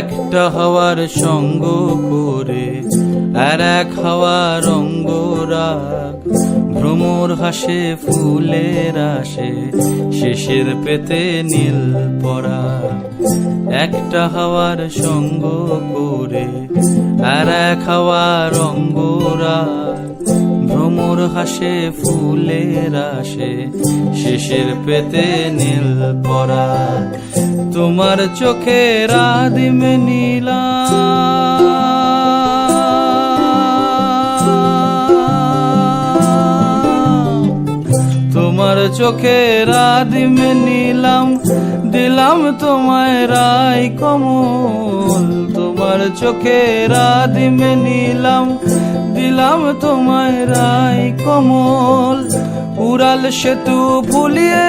একটা হাওয়ার সঙ্গ করে, আর এক হাওয়ার অঙ্গরাগ ভ্রমর হাসে, ফুলের আসে, শেষের পেতে নীল পরা। একটা হাওয়ার সঙ্গ করে, আর এক হাওয়ার অঙ্গরাগ ভ্রমর হাসে, ফুলের আসে শেষের পেতে নীল পরা। তোমার চোখে রাদিম নীলা। তোমার চোখে রাদিম নিলাম, দিলাম তোমায় রাই কমল। তোমার চোখে রাদিম নিলাম, দিলাম তোমায় রাই কমল উড়াল সেতু ভুলিয়ে